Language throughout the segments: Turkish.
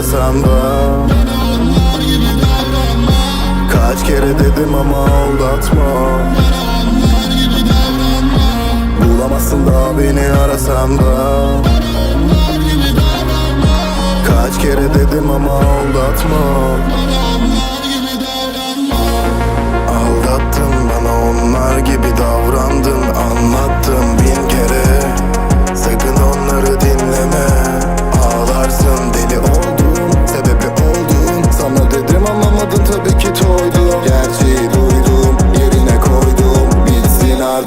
arasam da. Kaç kere dedim ama aldatma. Bulamazsın da beni arasam da. Kaç kere dedim ama aldatma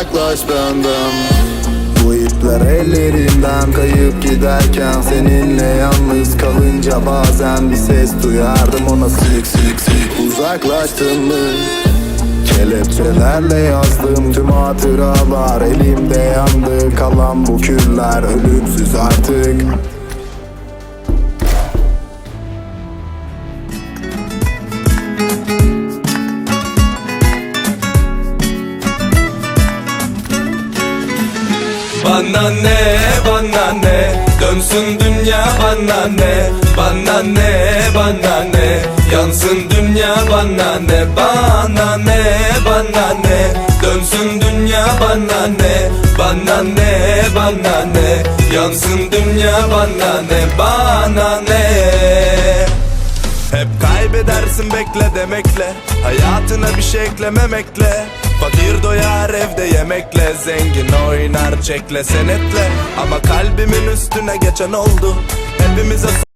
Uzaklaş benden. Bu ipler ellerimden kayıp giderken Seninle yalnız kalınca bazen bir ses duyardım. Ona sık sık sık Uzaklaştın mı? Kelepçelerle yazdım tüm hatıralar. Elimde yandı kalan bu küller. Ölümsüz artık Bana ne, bana ne? Dönsün dünya bana ne? Bana ne, bana ne? Yansın dünya bana ne? Bana ne, bana ne? Dönsün dünya bana ne? Bana ne, bana ne? Yansın dünya bana ne? Bana ne kaybedersin bekle demekle. Hayatına bir şey eklememekle. Fakir doyar evde yemekle. Zengin oynar çekle senetle. Ama kalbimin üstüne geçen oldu. Hepimize